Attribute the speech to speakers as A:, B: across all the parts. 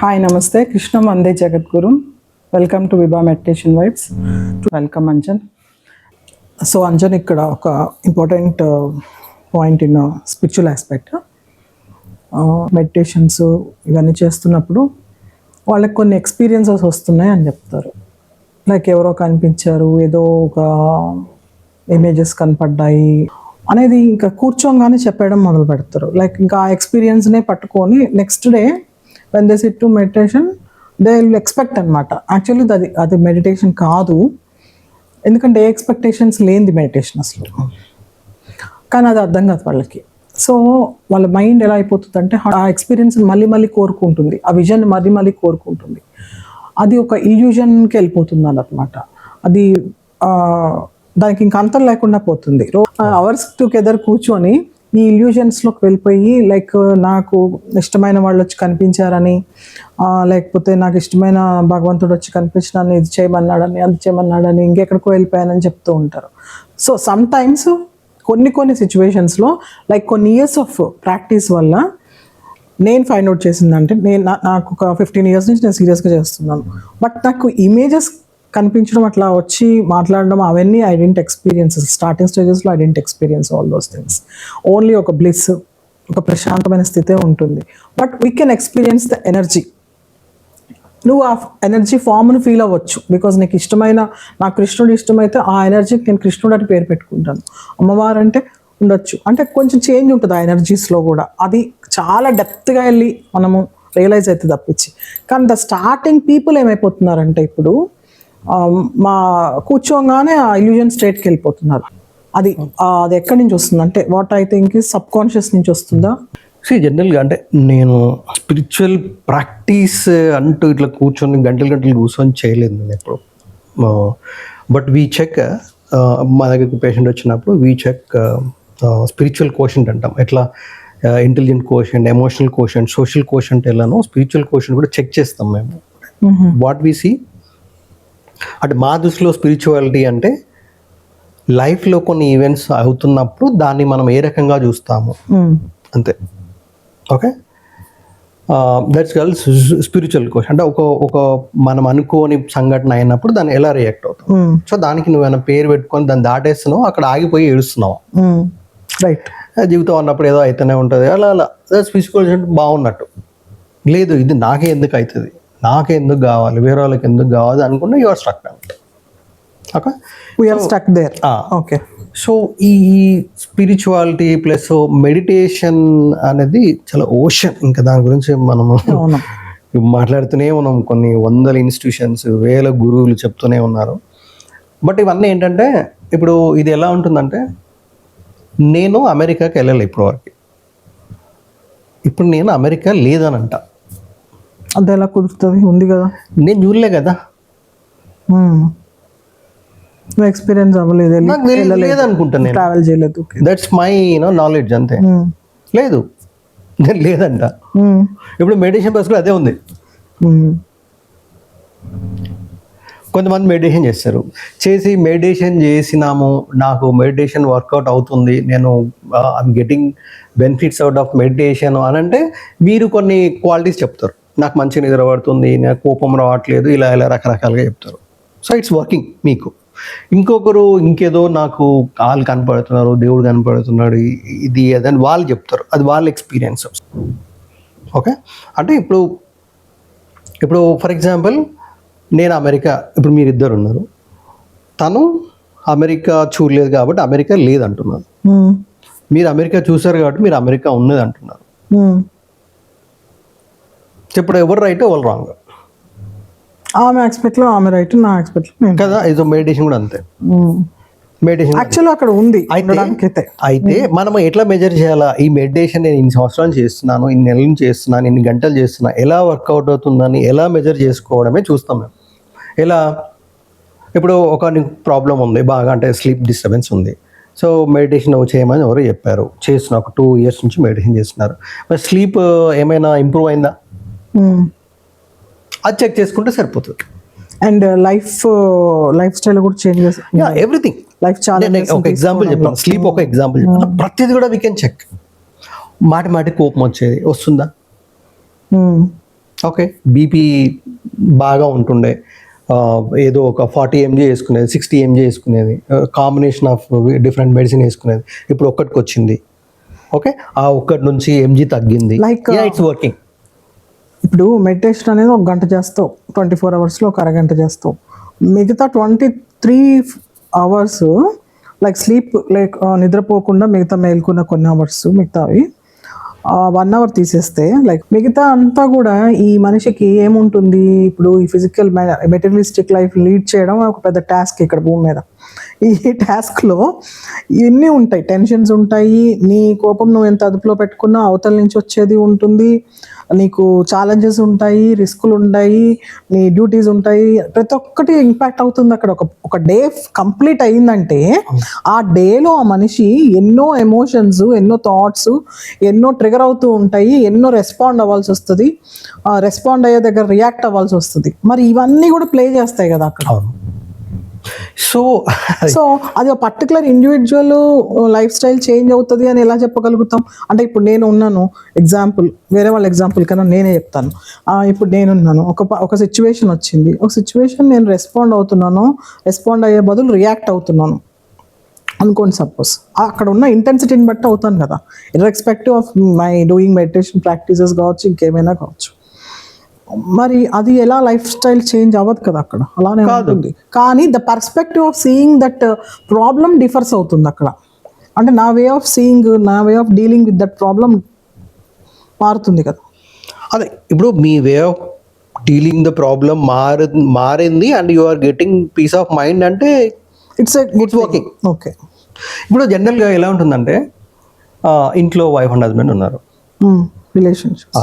A: Hi నమస్తే. కృష్ణం వందే జగద్గురు. Welcome to Vibha meditation vibes welcome Anjan so Anjan ఇక్కడ ఒక important point in spiritual aspect meditations ఇవన్నీ చేస్తున్నప్పుడు వాళ్ళకి కొన్ని ఎక్స్పీరియన్సెస్ వస్తున్నాయి అని చెప్తారు. లైక్ ఎవరో కనిపించారు ఏదో ఒక ఇమేజెస్ కనపడ్డాయి అనేది ఇంకా కూర్చోగానే చెప్పడం మొదలు పెడతారు లైక్ ఇంకా ఆ ఎక్స్పీరియన్స్నే పట్టుకొని next day when they sit to meditation they will expect అనమాట యాక్చువల్లీ అది అది మెడిటేషన్ కాదు. ఎందుకంటే ఏ ఎక్స్పెక్టేషన్స్ లేనిది మెడిటేషన్ అసలు. కానీ అది అర్థం కాదు వాళ్ళకి. సో వాళ్ళ మైండ్ ఎలా అయిపోతుంది అంటే ఆ ఎక్స్పీరియన్స్ మళ్ళీ మళ్ళీ కోరుకుంటుంది. ఆ విజన్ మళ్ళీ మళ్ళీ కోరుకుంటుంది. అది ఒక ఇల్యూజన్కి వెళ్ళిపోతుంది అనమాట అది దానికి ఇంక అంతం లేకుండా పోతుంది. అవర్స్ టుగెదర్ కూర్చొని ఈ ఇల్యూజన్స్లోకి వెళ్ళిపోయి లైక్ నాకు ఇష్టమైన వాళ్ళు వచ్చి కనిపించారని లేకపోతే నాకు ఇష్టమైన భగవంతుడు వచ్చి కనిపించినాను ఇది చేయమన్నాడని అది చేయమన్నాడని ఇంకెక్కడికో వెళ్ళిపోయానని చెప్తూ ఉంటారు. సో సమ్ టైమ్స్ కొన్ని కొన్ని సిచ్యువేషన్స్లో లైక్ కొన్ని ఇయర్స్ ఆఫ్ ప్రాక్టీస్ వల్ల నేను ఫైండ్ అవుట్ చేసిందంటే నేను నా- నాకు ఒక ఫిఫ్టీన్ ఇయర్స్ నుంచి నేను సీరియస్గా చేస్తున్నాను. బట్ నాకు ఇమేజెస్ కనిపించడం అట్లా వచ్చి మాట్లాడడం అవన్నీ ఐడెంట్ ఎక్స్పీరియన్స్ స్టార్టింగ్ స్టేజెస్లో I didn't experience all those things only ఒక బ్లిస్ ఒక ప్రశాంతమైన స్థితే ఉంటుంది. But we can experience the energy నువ్వు ఆ ఎనర్జీ ఫామ్ను ఫీల్ అవ్వచ్చు. బికాజ్ నీకు ఇష్టమైన నాకు కృష్ణుడు ఇష్టమైతే ఆ ఎనర్జీకి నేను కృష్ణుడు అని పేరు పెట్టుకుంటాను. అమ్మవారు అంటే ఉండొచ్చు. అంటే కొంచెం చేంజ్ ఉంటుంది ఆ ఎనర్జీస్లో కూడా. అది చాలా డెప్త్గా వెళ్ళి మనము రియలైజ్ అయితే తప్పించి. కానీ ద స్టార్టింగ్ పీపుల్ ఏమైపోతున్నారంటే ఇప్పుడు మా కూర్చోగానే ఆ ఇల్యూజన్ స్టేట్కి వెళ్ళిపోతున్నారు. అది అది ఎక్కడి నుంచి వస్తుంది? అంటే what I think subconscious నుంచి వస్తుందా?
B: సి జనరల్గా అంటే నేను స్పిరిచువల్ ప్రాక్టీస్ అంటూ ఇట్లా కూర్చొని గంటలు గంటలు కూర్చొని చేయలేదు నేను ఎప్పుడు. బట్ వీ చెక్ మా దగ్గరికి పేషెంట్ వచ్చినప్పుడు వీ చెక్ స్పిరిచువల్ కోషంట్ అంటాం. ఎట్లా intelligent quotient emotional quotient social quotient ఎలానో స్పిరిచువల్ కోషంట్ కూడా చెక్ చేస్తాం మేము. వాట్ వీ సీ అంటే మా దృష్టిలో స్పిరిచువాలిటీ అంటే లైఫ్లో కొన్ని ఈవెంట్స్ అవుతున్నప్పుడు దాన్ని మనం ఏ రకంగా చూస్తాము.
A: మ్మ్.
B: అంతే. Okay that's girl spiritual question అంటే ఒక ఒక మనం అనుకోని సంఘటన అయినప్పుడు దాన్ని ఎలా రియాక్ట్ అవుతాం?
A: మ్మ్.
B: సో దానికి నువ్వేమైనా పేరు పెట్టుకొని దాన్ని దాటేస్తున్నావు? అక్కడ ఆగిపోయి ఏడుస్తున్నావు.
A: రైట్
B: ఆ జీవితం అన్నప్పుడు ఏదో అయితేనే ఉంటుంది. అలా అలా. స్పిరిచువల్ అంటే బాగున్నట్టు. లేదు ఇది నాకే ఎందుకు అవుతుంది? నాకే ఎందుకు కావాలి వేరే వాళ్ళకి ఎందుకు కావాలి అనుకుంటే your struck okay
A: we're stuck there. Okay
B: so ఈ స్పిరిచువాలిటీ ప్లస్ మెడిటేషన్ అనేది చాలా ఓషన్ ఇంకా దాని గురించి మనము మాట్లాడుతూనే ఉన్నాం. కొన్ని వందల ఇన్స్టిట్యూషన్స్ వేల గురువులు చెప్తూనే ఉన్నారు. బట్ ఇవన్నీ ఏంటంటే ఇప్పుడు ఇది ఎలా ఉంటుందంటే నేను అమెరికాకి వెళ్ళాలి ఇప్పుడు వరకు ఇప్పుడు నేను అమెరికా లేదనంట.
A: అది ఎలా కుదురుతుంది? ఉంది కదా.
B: నేను చూడలే కదా.
A: ఎక్స్పీరియన్స్ అవ్వలేదు
B: నేను.
A: ట్రావెల్ చేయలేదు
B: దట్స్ మై యూనో నాలెడ్జ్ అంతే. లేదు. నేను లేదంట. ఇప్పుడు మెడిటేషన్ బస్ కూడా అదే ఉంది. కొంతమంది మెడిటేషన్ చేస్తారు. చేసి మెడిటేషన్ చేసినాము నాకు మెడిటేషన్ వర్కౌట్ అవుతుంది నేను I'm getting benefits out of meditation అని అంటే మీరు కొన్ని క్వాలిటీస్ చెప్తారు. నాకు మంచి నిద్ర పడుతుంది నాకు కోపం రావట్లేదు ఇలా ఇలా రకరకాలుగా చెప్తారు. సో ఇట్స్ వర్కింగ్ మీకు. ఇంకొకరు ఇంకేదో నాకు కాలు కనపడుతున్నారు దేవుడు కనపడుతున్నాడు ఇది అదని వాళ్ళు చెప్తారు. అది వాళ్ళ ఎక్స్పీరియన్స్ ఓకే అంటే ఇప్పుడు ఇప్పుడు ఫర్ ఎగ్జాంపుల్ నేను అమెరికా ఇప్పుడు మీరిద్దరు ఉన్నారు. తను అమెరికా చూడలేదు కాబట్టి అమెరికా లేదంటున్నారు.
A: మ్మ్.
B: మీరు అమెరికా చూసారు కాబట్టి మీరు అమెరికా ఉన్నది అంటున్నారు
A: మ్మ్.
B: ఇప్పుడు ఎవరు రైట్ ఎవరు రాంగ్
A: ఆమె ఎక్స్పెక్ట్లో ఆమె రైట్ నా ఎక్స్పెక్ట్లో నేను.
B: కదా ఇది మెడిటేషన్ కూడా అంతే. మెడిటేషన్
A: యాక్చువల్ అక్కడ ఉంది
B: అయితే అయితే మనం ఎట్లా మెజర్ చేయాలా? ఈ మెడిటేషన్ నేను ఇన్ని సంవత్సరాలు చేస్తున్నాను ఇన్ని నెలల చేస్తున్నాను ఇన్ని గంటలు చేస్తున్నా ఎలా వర్కౌట్ అవుతుందని ఎలా మెజర్ చేసుకోవడమే చూస్తాం మేము. ఎలా? ఇప్పుడు ఒక నీకు ప్రాబ్లం ఉంది బాగా అంటే స్లీప్ డిస్టర్బెన్స్ ఉంది. సో మెడిటేషన్ చేయమని ఎవరో చెప్పారు. చేస్తున్నా ఒక టూ ఇయర్స్ నుంచి మెడిటేషన్ చేస్తున్నారు. మరి స్లీప్ ఏమైనా ఇంప్రూవ్ అయిందా? అది చెక్ చేసుకుంటే సరిపోతుంది.
A: అండ్ లైఫ్ లైఫ్ స్టైల్ కూడా చేంజ్
B: ఎవ్రీథింగ్
A: లైఫ్ చాలా
B: ఒక ఎగ్జాంపుల్ చెప్తాను. స్లీప్ ఒక ఎగ్జాంపుల్ చెప్తాను. ప్రతిది కూడా వీ కెన్ చెక్ మాటి మాటి కోపం వచ్చేది. వస్తుందా. ఓకే బీపీ బాగా ఉంటుండే. ఏదో ఒక ఫార్టీ ఎంజీ వేసుకునేది సిక్స్టీ ఎంజీ వేసుకునేది. కాంబినేషన్ ఆఫ్ డిఫరెంట్ మెడిసిన్ వేసుకునేది. ఇప్పుడు ఒక్కటికి వచ్చింది ఓకే ఆ ఒక్కటి నుంచి ఎంజీ తగ్గింది.
A: Like,
B: ఇట్స్ వర్కింగ్
A: ఇప్పుడు మెడిటేషన్ అనేది ఒక గంట చేస్తావు. ట్వంటీ ఫోర్ అవర్స్లో ఒక అరగంట చేస్తావు. మిగతా twenty three hours like sleep like నిద్రపోకుండా మిగతా మేల్కున్న కొన్ని అవర్స్ మిగతావి వన్ అవర్ తీసేస్తే లైక్ మిగతా అంతా కూడా ఈ మనిషికి ఏముంటుంది? ఇప్పుడు ఈ ఫిజికల్ మెటీరియలిస్టిక్ లైఫ్ లీడ్ చేయడం ఒక పెద్ద టాస్క్ ఇక్కడ భూమి మీద. ఈ టాస్క్లో ఇవన్నీ ఉంటాయి. టెన్షన్స్ ఉంటాయి. నీ కోపం నువ్వు ఎంత అదుపులో పెట్టుకున్నా అవతల నుంచి వచ్చేది ఉంటుంది. నీకు ఛాలెంజెస్ ఉంటాయి రిస్కులు ఉంటాయి నీ డ్యూటీస్ ఉంటాయి. ప్రతి ఒక్కటి ఇంపాక్ట్ అవుతుంది అక్కడ. ఒక ఒక డే కంప్లీట్ అయిందంటే ఆ డేలో ఆ మనిషి ఎన్నో ఎమోషన్స్ ఎన్నో థాట్స్ ఎన్నో ట్రిగర్ అవుతూ ఉంటాయి. ఎన్నో రెస్పాండ్ అవ్వాల్సి వస్తుంది. రెస్పాండ్ అయ్యే దగ్గర రియాక్ట్ అవ్వాల్సి వస్తుంది. మరి ఇవన్నీ కూడా ప్లే చేస్తాయి కదా అక్కడ.
B: సో
A: సో అది particular individual life style change అవుతుంది అని ఎలా చెప్పగలుగుతాం? అంటే ఇప్పుడు నేను ఉన్నాను ఎగ్జాంపుల్ వేరే వాళ్ళ ఎగ్జాంపుల్ కన్నా నేనే చెప్తాను. ఇప్పుడు నేనున్నాను ఒక ప- ఒక సిచ్యువేషన్ వచ్చింది. ఒక సిచ్యువేషన్ నేను రెస్పాండ్ అవుతున్నాను రెస్పాండ్ అయ్యే బదులు రియాక్ట్ అవుతున్నాను. అనుకోండి సపోజ్ అక్కడ ఉన్న ఇంటెన్సిటీని బట్టి అవుతాను కదా. Irrespective of my doing meditation practices కావచ్చు ఇంకేమైనా కావచ్చు. మరి అది ఎలా లైఫ్ స్టైల్ చేంజ్ అవ్వదు కదా అక్కడ? అలానే ఉంటుంది. కానీ the perspective of seeing that problem differs అవుతుంది అక్కడ. అంటే నా వే ఆఫ్ సీయింగ్ నా way of dealing with that problem మారుతుంది కదా.
B: అదే ఇప్పుడు మీ way of dealing the problem మారి మారింది and you are getting peace of mind అంటే
A: ఇట్స్
B: ఇట్స్ వర్కింగ్
A: ఓకే
B: ఇప్పుడు జనరల్గా ఎలా ఉంటుందంటే ఆ, ఇంట్లో వైఫ్ అండ్ హస్బెండ్ ఉన్నారు.
A: రిలేషన్షిప్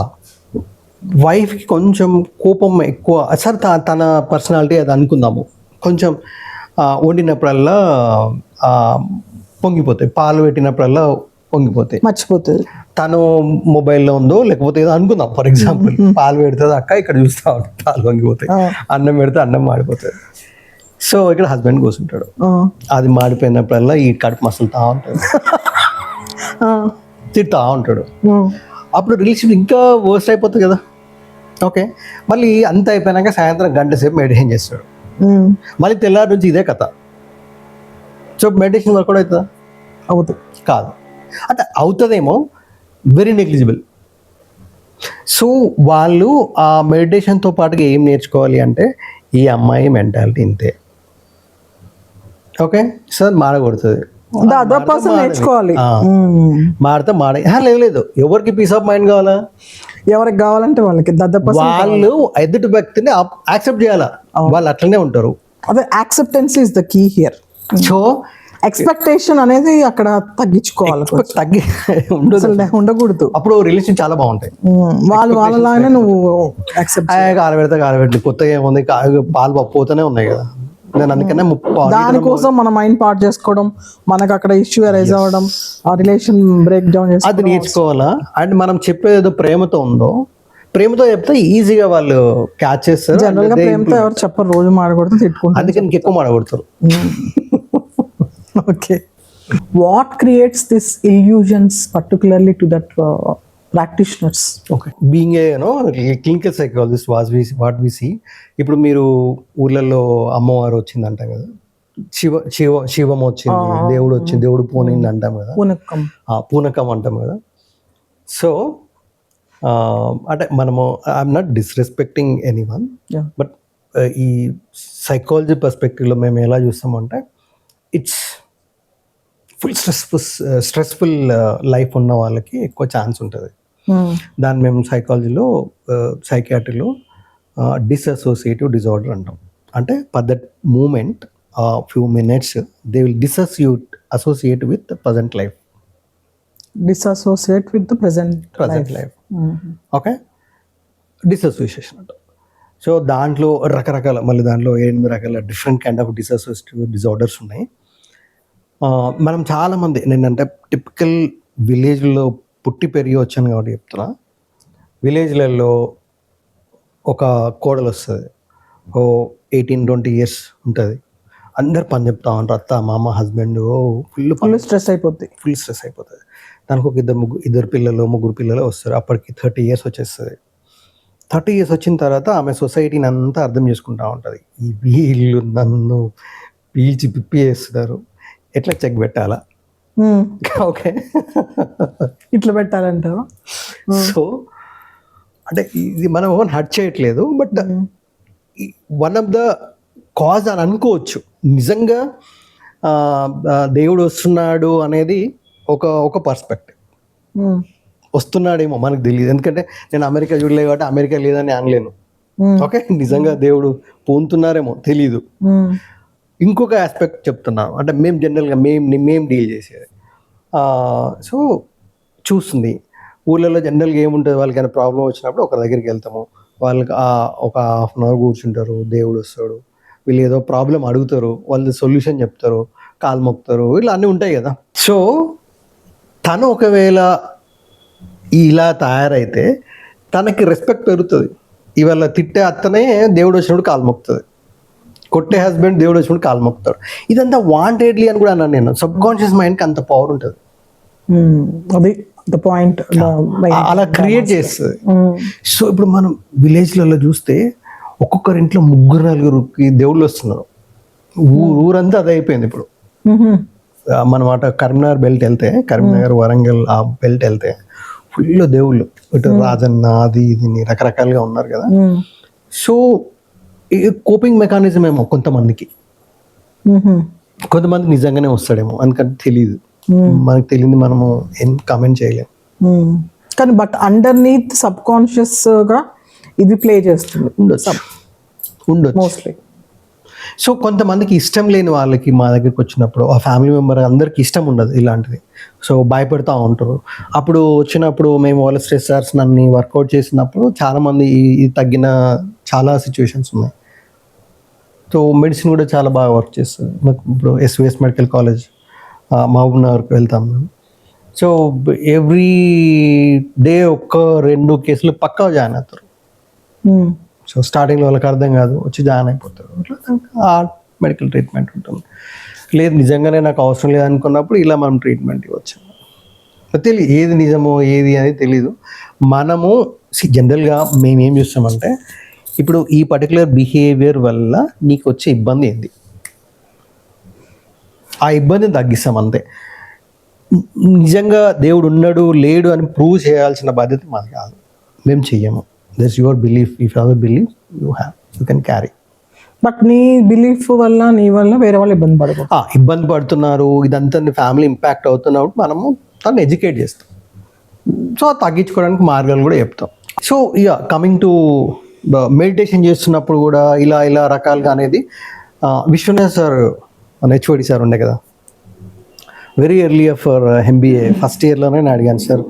B: వైఫ్కి కొంచెం కోపం ఎక్కువ. సార్ తన పర్సనాలిటీ అది అనుకుందాము. కొంచెం వండినప్పుడల్లా పొంగిపోతాయి. పాలు పెట్టినప్పుడల్లా పొంగిపోతాయి.
A: మర్చిపోతుంది
B: తను మొబైల్లో ఉందో లేకపోతే ఏదో అనుకుందాం. ఫర్ ఎగ్జాంపుల్ పాలు పెడుతుంది అక్క ఇక్కడ చూస్తా ఉంటుంది పాలు వంగిపోతాయి
A: ఆ.
B: అన్నం పెడితే అన్నం మాడిపోతుంది. సో ఇక్కడ హస్బెండ్ కూర్చుంటాడు. అది మాడిపోయినప్పుడల్లా ఈ కడుపు మసలుతా ఉంటాడు
A: ఆ,
B: తిడతా ఉంటాడు. అప్పుడు రిలేషన్ ఇంకా వర్స్ట్ అయిపోతుంది కదా. ఓకే మళ్ళీ అంత అయిపోయినాక సాయంత్రం గంట సేపు మెడిటేషన్ చేస్తాడు.
A: ఉమ్,
B: మళ్ళీ తెల్లారి నుంచి ఇదే కథ. సో మెడిటేషన్ వర్కౌట్ అవుతుందా?
A: అవుతుంది.
B: కాదు. అంటే అవుతుందేమో వెరీ నెగ్లిజిబుల్ సో వాళ్ళు ఆ మెడిటేషన్తో పాటుగా ఏం నేర్చుకోవాలి అంటే ఈ అమ్మాయి మెంటాలిటీ ఇంతే. ఓకే సార్ మాడగొడుతుంది
A: ద అదర్ పర్సన్ నేర్చుకోవాలి.
B: మాడితే మాడ లేదు లేదు. ఎవరికి పీస్ ఆఫ్ మైండ్ కావాలా?
A: ఎవరికి కావాలంటే వాళ్ళకి
B: వాళ్ళు ఎదుటి వ్యక్తిని యాక్సెప్ట్ చేయాలా? వాళ్ళు అట్లనే ఉంటారు.
A: అదే acceptance is the key here
B: so
A: expectation అనేది అక్కడ తగ్గించుకోవాలి
B: తగ్గి
A: ఉండకూడదు.
B: అప్పుడు రిలేషన్ చాలా బాగుంటాయి.
A: వాళ్ళు వాళ్ళలాగానే నువ్వు యాక్సెప్ట్
B: కాలబెడితే కాలబెట్టి కొత్తగా ఏముంది? పాలు పోతూనే ఉన్నాయి కదా. నేను అందుకనే ముప్ప
A: దానికోసం మన మైండ్ పార్ట్ చేసుకోవడం మనకు అక్కడ ఇష్యూ అరైజ్ అవ్వడం ఆ రిలేషన్ బ్రేక్ డౌన్
B: అది నేర్చుకోవాలా? అండ్ మనం చెప్పేది ఏదో ప్రేమతో ఉందో ప్రేమతో చెప్తే ఈజీగా వాళ్ళు క్యాచ్ చేస్తారు
A: జనరల్గా ప్రేమతో ఎవరు చెప్పరు రోజు మాడకూడదు తిట్టుకుంటారు.
B: అందుకే నీకు ఎక్కువ మాడగొడతారు.
A: Okay what creates this illusions particularly to that practitioners
B: okay being an clinical psychologist was we what we see ఇప్పుడు మీరు ఊర్లలో అమ్మవారు వచ్చింది అంటాం కదా. శివ శివ శివం వచ్చింది దేవుడు వచ్చింది దేవుడు పోనింది అంటాం కదా.
A: పూనకం.
B: పూనకం అంటాం కదా. సో అంటే మనము I'm not disrespecting anyone. But ఈ సైకాలజీ పర్స్పెక్టివ్లో మేము ఎలా చూస్తామంటే it's full stressful stressful life ఉన్న వాళ్ళకి ఎక్కువ ఛాన్స్ ఉంటుంది. దాన్ని మేము సైకాలజీలో సైకాట్రీలో డిసోసియేటివ్ డిజార్డర్ అంటాం. అంటే per that moment few minutes they will dissociate associate with present life
A: dissociate with the present
B: present life okay dissociation అంటాం. సో దాంట్లో రకరకాల మళ్ళీ దాంట్లో ఎనిమిది రకాల different kind of dissociative disorders ఉన్నాయి. మనం చాలామంది నేనంటే టిపికల్ విలేజ్లో పుట్టి పెరిగి వచ్చాను కాబట్టి చెప్తున్నా. విలేజ్లలో ఒక కోడలు వస్తుంది. ఓ ఎయిటీన్ ట్వంటీ ఇయర్స్ ఉంటుంది. అందరు పని చెప్తా ఉంటారు. అత్త మామ హస్బెండ్ ఓ ఫుల్
A: ఫుల్ స్ట్రెస్ అయిపోద్ది.
B: ఫుల్ స్ట్రెస్ అయిపోతుంది. దానికి ఒక ఇద్దరు ముగ్గురు ఇద్దరు పిల్లలు ముగ్గురు పిల్లలు వస్తారు. అప్పటికి థర్టీ ఇయర్స్ వచ్చేస్తుంది. థర్టీ ఇయర్స్ వచ్చిన తర్వాత ఆమె సొసైటీని అంతా అర్థం చేసుకుంటా ఉంటుంది. ఈ వీళ్ళు నన్ను పీల్చి పిప్పి వేస్తున్నారు ఎట్లా చెక్ పెట్టాలా? ఓకే.
A: ఇట్లా పెట్టాలంటావా?
B: సో అంటే ఇది మనం ఓన్ హర్ట్ చేయట్లేదు but one of the cause అని అనుకోవచ్చు. నిజంగా దేవుడు వస్తున్నాడు అనేది ఒక ఒక పర్స్పెక్టివ్. వస్తున్నాడేమో మనకు తెలియదు ఎందుకంటే నేను అమెరికా చూడలేదు కాబట్టి అమెరికా లేదని అనలేను. ఓకే? నిజంగా దేవుడు పూనుతున్నారేమో తెలీదు. ఇంకొక ఆస్పెక్ట్ చెప్తున్నాను అంటే మేము జనరల్గా మేము మేము డీల్ చేసేది. సో చూస్తుంది. ఊళ్ళలో జనరల్గా ఏముంటుంది? వాళ్ళకి ప్రాబ్లం వచ్చినప్పుడు ఒక దగ్గరికి వెళ్తాము. వాళ్ళకి ఒక హాఫ్ అన్ అవర్ కూర్చుంటారు. దేవుడు వస్తాడు. వీళ్ళు ఏదో ప్రాబ్లం అడుగుతారు. వాళ్ళు సొల్యూషన్ చెప్తారు. కాలు మొక్కుతారు. ఇట్లా అన్నీ ఉంటాయి కదా. సో తను ఒకవేళ ఇలా తయారైతే తనకి రెస్పెక్ట్ పెరుగుతుంది. ఇవాళ తిట్టే అత్తనే దేవుడు వచ్చినప్పుడు కాలు మొక్కుతుంది. కొట్టే హస్బెండ్ దేవుడు వచ్చినప్పుడు కాలు మొక్కుతాడు ఇదంతా వాంటెడ్లీ అని కూడా అన్నాను నేను. సబ్ కాన్షియస్ మైండ్కి అంత పవర్ ఉంటుంది.
A: అది ద పాయింట్
B: అలా క్రియేట్ చేస్తుంది. సో ఇప్పుడు మనం విలేజ్లలో చూస్తే ఒక్కొక్కరి ఇంట్లో ముగ్గురు నలుగురికి దేవుళ్ళు వస్తున్నారు. ఊరు ఊరంతా అదే అయిపోయింది ఇప్పుడు. మనం అట కరీంనగర్ బెల్ట్ వెళ్తే కరీంనగర్ వరంగల్ ఆ బెల్ట్ వెళ్తే ఫుల్ దేవుళ్ళు. ఇటు రాజన్న అది ఇది రకరకాలుగా ఉన్నారు కదా. సో కోపింగ్ మెకానిజం ఏమో కొంతమందికి. కొంతమంది నిజంగానే వస్తాడేమో అందుకంటే తెలియదు మనకు తెలియదు మనము ఏం కామెంట్ చేయలేము
A: కానీ బట్ అండర్ నీత్ సబ్ కాన్షియస్గా ఇది ప్లే చేస్తుంది.
B: ఉండొచ్చు. ఉండొచ్చు.
A: మోస్ట్లీ
B: సో కొంతమందికి ఇష్టం లేని వాళ్ళకి మా దగ్గరికి వచ్చినప్పుడు ఆ ఫ్యామిలీ మెంబర్ అందరికి ఇష్టం ఉండదు ఇలాంటిది. సో భయపడుతూ ఉంటారు. అప్పుడు వచ్చినప్పుడు మేము వాళ్ళ స్ట్రెస్సర్స్ నన్ను వర్కౌట్ చేసినప్పుడు చాలామంది తగ్గిన చాలా సిచ్యువేషన్స్ ఉన్నాయి. సో మెడిసిన్ కూడా చాలా బాగా వర్క్ చేస్తుంది. మాకు ఇప్పుడు ఎస్విఎస్ మెడికల్ కాలేజ్ మహబూబ్ నగర్కి వెళ్తాం మేము. సో ఎవ్రీ డే ఒక్క రెండు కేసులు పక్కా జాయిన్ అవుతారు. సో స్టార్టింగ్లో వాళ్ళకి అర్థం కాదు వచ్చి జాయిన్ అయిపోతారు. ఆ మెడికల్ ట్రీట్మెంట్ ఉంటుంది. లేదు నిజంగానే నాకు అవసరం లేదు అనుకున్నప్పుడు ఇలా మనం ట్రీట్మెంట్ ఇవ్వచ్చు. తెలియదు ఏది నిజమో ఏది అనేది తెలీదు. మనము జనరల్గా మేము ఏం చూస్తామంటే ఇప్పుడు ఈ పర్టికులర్ బిహేవియర్ వల్ల నీకు వచ్చే ఇబ్బంది ఏంది? ఆ ఇబ్బందిని తగ్గిస్తాం అంతే. నిజంగా దేవుడు ఉన్నాడు లేడు అని ప్రూవ్ చేయాల్సిన బాధ్యత మాది కాదు. మేము చెయ్యము. That's your belief if have belief you have you can carry
A: but నీ బిలీఫ్ వల్ల నీ వల్ల వేరే వాళ్ళు ఇబ్బంది పడకూడదు.
B: ఇబ్బంది పడుతున్నారు ఇదంతా ఫ్యామిలీ ఇంపాక్ట్ అవుతున్నప్పుడు మనము తను ఎడ్యుకేట్ చేస్తాం. సో తగ్గించుకోవడానికి మార్గాలు కూడా చెప్తాం. సో ఇక కమింగ్ టు మెడిటేషన్ చేస్తున్నప్పుడు కూడా ఇలా ఇలా రకాలుగా అనేది విశ్వనాథ్ సార్ హెచ్ఓడి సార్ ఉండే కదా. Very early for MBA first ఇయర్లోనే నేను అడిగాను సార్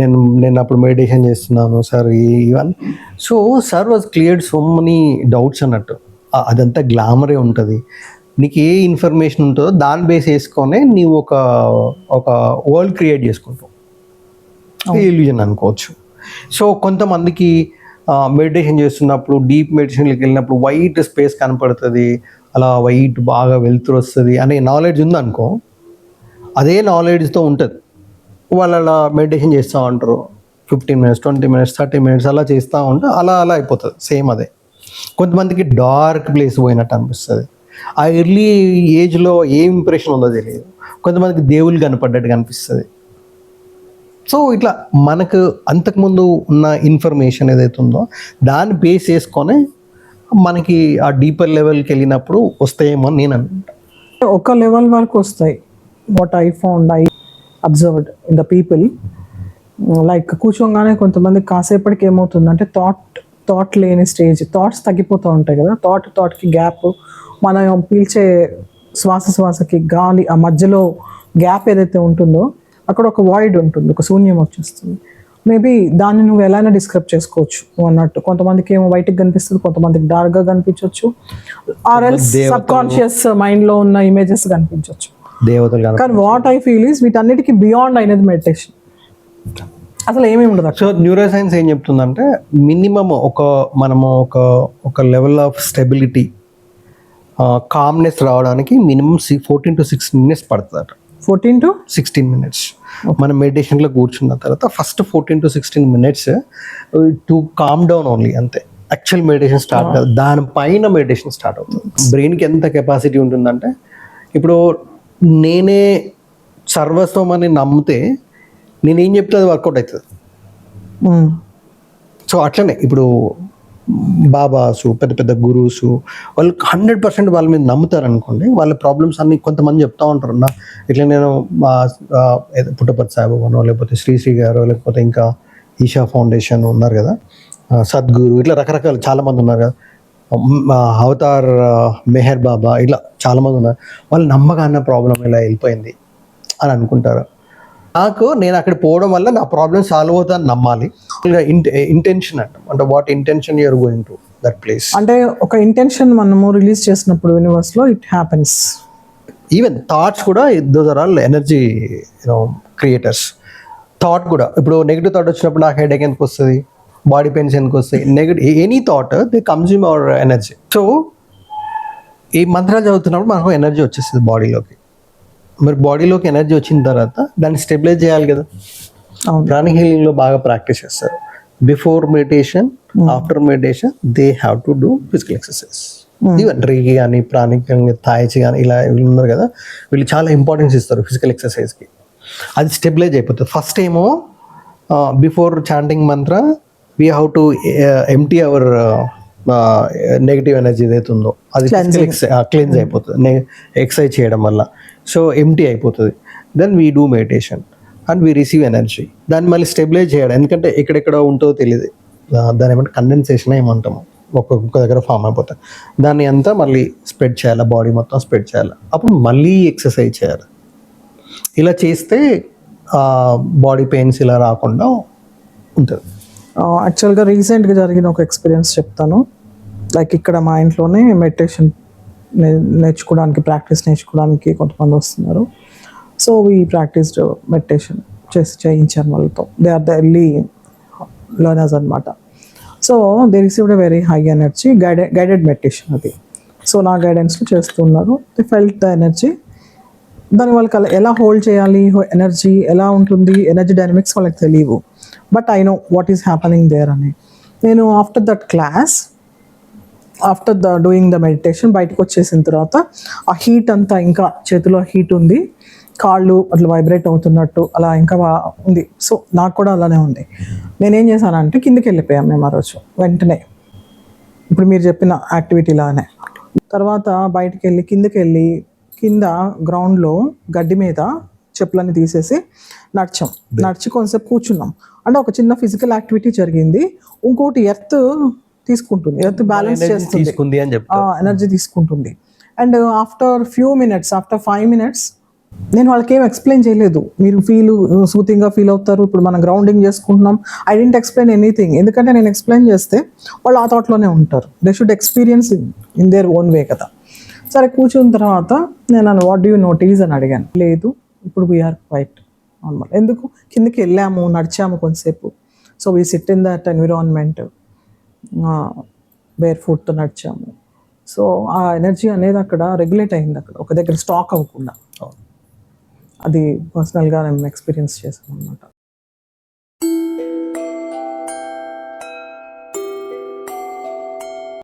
B: నేను నేను అప్పుడు మెడిటేషన్ చేస్తున్నాను సార్ ఇవన్నీ. So sir was cleared so many doubts అన్నట్టు. అదంతా గ్లామరే ఉంటుంది. నీకు ఏ ఇన్ఫర్మేషన్ ఉంటుందో దాన్ని బేస్ చేసుకొనే నీవు ఒక ఒక వరల్డ్ క్రియేట్ చేసుకుంటావు. ఇల్యూజన్ అనుకోవచ్చు. సో కొంతమందికి మెడిటేషన్ చేస్తున్నప్పుడు డీప్ మెడిటేషన్కి వెళ్ళినప్పుడు వైట్ స్పేస్ కనపడుతుంది అలా వైట్ బాగా వెళ్తురు వస్తుంది అనే నాలెడ్జ్ ఉందనుకో అదే నాలెడ్జ్తో ఉంటుంది. వాళ్ళు అలా మెడిటేషన్ చేస్తూ ఉంటారు. Fifteen minutes twenty minutes thirty minutes అలా చేస్తూ ఉంటే అలా అలా అయిపోతుంది సేమ్ అదే. కొంతమందికి డార్క్ ప్లేస్ పోయినట్టు అనిపిస్తుంది. ఆ ఎర్లీ ఏజ్లో ఏం ఇంప్రెషన్ ఉందో తెలియదు. కొంతమందికి దేవుళ్ళు కనపడ్డట్టు కనిపిస్తుంది. సో ఇట్లా మనకు అంతకుముందు ఉన్న ఇన్ఫర్మేషన్ ఏదైతే ఉందో దాన్ని బేస్ చేసుకొని మనకి ఆ డీపర్ లెవెల్కి వెళ్ళినప్పుడు వస్తాయేమో అని నేను అనుకుంటా.
A: ఒక లెవెల్ వరకు వస్తాయి. What I found I observed in the people like కూర్చోగానే కొంతమంది కాసేపటికి ఏమవుతుందంటే థాట్ థాట్ లేని స్టేజ్ థాట్స్ తగ్గిపోతూ ఉంటాయి కదా. థాట్ థాట్కి గ్యాప్ మనం పీల్చే శ్వాస శ్వాసకి గాలి ఆ మధ్యలో గ్యాప్ ఏదైతే ఉంటుందో అక్కడ ఒక వాయిడ్ ఉంటుంది ఒక శూన్యం వచ్చేస్తుంది. మేబీ దాన్ని నువ్వు ఎలానే డిస్క్రైబ్ చేసుకోవచ్చు అన్నట్టు. కొంతమందికి ఏమో వైట్కి కనిపిస్తుంది కొంతమందికి డార్క్గా కనిపించవచ్చు ఆర్ ఎల్స్ సబ్ కాన్షియస్ మైండ్లో ఉన్న ఇమేజెస్ కనిపించవచ్చు
B: దేవతలు
A: కానీ వాట్ ఐ ఫీల్ ఈస్ వీటన్నిటికీ బియాండ్ అయినది మెడిటేషన్ అసలు ఏమీ ఉండదు
B: సో న్యూరో సైన్స్ ఏం చెప్తుందంటే మినిమం ఒక మనము ఒక ఒక లెవెల్ ఆఫ్ స్టెబిలిటీ కామ్నెస్ రావడానికి మినిమం సి ఫోర్టీన్ టు సిక్స్ మినిట్స్ పడుతుంది
A: ఫోర్టీన్ టు?
B: సిక్స్టీన్ మినిట్స్ మనం మెడిటేషన్లో కూర్చున్న తర్వాత first fourteen to sixteen minutes to calm down only అంతే. యాక్చువల్ మెడిటేషన్ స్టార్ట్ కాదు. దానిపైన మెడిటేషన్ స్టార్ట్ అవుతుంది. బ్రెయిన్కి ఎంత కెపాసిటీ ఉంటుందంటే ఇప్పుడు నేనే సర్వస్వం అని నమ్మితే నేనేం చెప్తే అది వర్కౌట్ అవుతుంది. సో అట్లనే. ఇప్పుడు బాబాసు పెద్ద పెద్ద గురువుసు వాళ్ళు హండ్రెడ్ పర్సెంట్ వాళ్ళ మీద నమ్ముతారు అనుకోండి వాళ్ళ ప్రాబ్లమ్స్ అన్ని కొంతమంది చెప్తా ఉంటారు. నా ఇట్లా నేను మా ఆ, ఏదో సాయిబాబానో లేకపోతే శ్రీశ్రీ గారు లేకపోతే ఇంకా ఈషా ఫౌండేషన్ ఉన్నారు కదా సద్గురు ఇట్లా రకరకాల చాలామంది ఉన్నారు కదా అవతార్ మెహర్ బాబా ఇట్లా చాలామంది ఉన్నారు. వాళ్ళు నమ్మకాన్న ప్రాబ్లం ఇలా వెళ్ళిపోయింది అని అనుకుంటారు. నాకు నేను అక్కడ పోవడం వల్ల నా ప్రాబ్లమ్ సాల్వ్ అవుతుందని నమ్మాలి. ఇంటెన్షన్ అంట. అంటే what intention you're going to that place
A: అంటే ఒక ఇంటెన్షన్ మనము రిలీజ్ చేసినప్పుడు యూనివర్స్లో ఇట్ హ్యాపెన్స్
B: ఈవెన్ థాట్స్ కూడా those are all energy you know creators thought కూడా. ఇప్పుడు నెగిటివ్ థాట్ వచ్చినప్పుడు నాకు హెడ్ ఎందుకు వస్తుంది? బాడీ పెయిన్స్ ఎందుకు వస్తాయి negative any thought they consume our energy so ఈ మంత్రాలు చదువుతున్నప్పుడు మనకు ఎనర్జీ వచ్చేస్తుంది బాడీలోకి మరి బాడీలోకి ఎనర్జీ వచ్చిన తర్వాత దాన్ని స్టెబిలైజ్ చేయాలి కదా.
A: అవును.
B: ప్రాణిక్ హీలింగ్లో బాగా ప్రాక్టీస్ చేస్తారు. Before meditation after meditation they have to do physical exercise even కానీ ప్రాణిక్ తాయిచి కానీ ఇలా వీళ్ళు ఉన్నారు కదా వీళ్ళు చాలా ఇంపార్టెన్స్ ఇస్తారు ఫిజికల్ ఎక్సర్సైజ్కి అది స్టెబిలైజ్ అయిపోతుంది. ఫస్ట్ ఏమో before chanting mantra we have to empty our negative energy ఏదైతే ఉందో అది క్లీన్స్ అయిపోతుంది. ఎక్సర్సైజ్ చేయడం వల్ల. సో ఎంటీ అయిపోతుంది. Then we do meditation and we receive energy దాన్ని మళ్ళీ స్టెబిలైజ్ చేయడం. ఎందుకంటే ఎక్కడెక్కడ ఉంటుందో తెలియదు దాని ఏమంటే కండెన్సేషన్ ఏమంటాము ఒక్కొక్క దగ్గర ఫామ్ అయిపోతుంది దాన్ని అంతా మళ్ళీ స్ప్రెడ్ చేయాలి? బాడీ మొత్తం స్ప్రెడ్ చేయాలి? అప్పుడు మళ్ళీ ఎక్సర్సైజ్ చేయాలి. ఇలా చేస్తే బాడీ పెయిన్స్ ఇలా రాకుండా ఉంటుంది.
A: యాక్చువల్గా రీసెంట్గా జరిగిన ఒక ఎక్స్పీరియన్స్ చెప్తాను. లైక్ ఇక్కడ మా ఇంట్లోనే మెడిటేషన్ నేర్చుకోవడానికి ప్రాక్టీస్ నేర్చుకోవడానికి కొంతమంది వస్తున్నారు. సో ఈ ప్రాక్టీస్ మెడిటేషన్ చేసి చేయించాను వాళ్ళతో. They are the early learners అనమాట so they received a very high energy guide guided meditation అది. సో నా గైడెన్స్లో చేస్తున్నారు దే ఫెల్ట్ ద ఎనర్జీ దాని వాళ్ళకి ఎలా హోల్డ్ చేయాలి ఎనర్జీ ఎలా ఉంటుంది ఎనర్జీ డైనమిక్స్ వాళ్ళకి తెలియవు. But I know what is happening there అని. నేను after that class after the doing the meditation బయటకు వచ్చేసిన తర్వాత ఆ హీట్ అంతా ఇంకా చేతిలో హీట్ ఉంది. కాళ్ళు అట్లా వైబ్రేట్ అవుతున్నట్టు అలా ఇంకా ఉంది. సో నాకు కూడా అలానే ఉంది. నేనేం చేశానంటే కిందకి వెళ్ళిపోయాం మేము ఆ రోజు. వెంటనే. ఇప్పుడు మీరు చెప్పిన యాక్టివిటీలానే తర్వాత బయటికి వెళ్ళి కిందకి వెళ్ళి కింద గ్రౌండ్లో గడ్డి మీద చెప్పులన్నీ తీసేసి నడిచాం. నడిచి కొంతసేపు కూర్చున్నాం. అంటే ఒక చిన్న ఫిజికల్ యాక్టివిటీ జరిగింది. ఇంకోటి ఎర్త్ తీసుకుంటుంది. ఎర్త్ బ్యాలెన్స్ చేస్తుంది.
B: అని
A: ఎనర్జీ తీసుకుంటుంది. And after few minutes after five minutes నేను వాళ్ళకి ఏం ఎక్స్ప్లెయిన్ చేయలేదు. మీరు ఫీల్ సూతింగ్గా ఫీల్ అవుతారు. ఇప్పుడు మనం గ్రౌండింగ్ చేసుకుంటున్నాం. ఐ డెంట్ ఎక్స్ప్లెయిన్ ఎనీథింగ్ ఎందుకంటే నేను ఎక్స్ప్లెయిన్ చేస్తే వాళ్ళు ఆ థాట్లోనే ఉంటారు. They should experience in their own way కదా. సరే కూర్చున్న తర్వాత నేను వాట్ డూ యూ నోటీస్ అని అడిగాను. లేదు ఇప్పుడు వీఆర్ క్వైట్ నార్మల్ ఎందుకు? కిందకి వెళ్ళాము నడిచాము కొంతసేపు. So we sit in that environment bare ఫుడ్తో నడిచాము. సో ఆ ఎనర్జీ అనేది అక్కడ రెగ్యులేట్ అయింది అక్కడ. ఒక దగ్గర స్టాక్ అవ్వకుండా. అది పర్సనల్గా నేను ఎక్స్పీరియన్స్ చేశాను అనమాట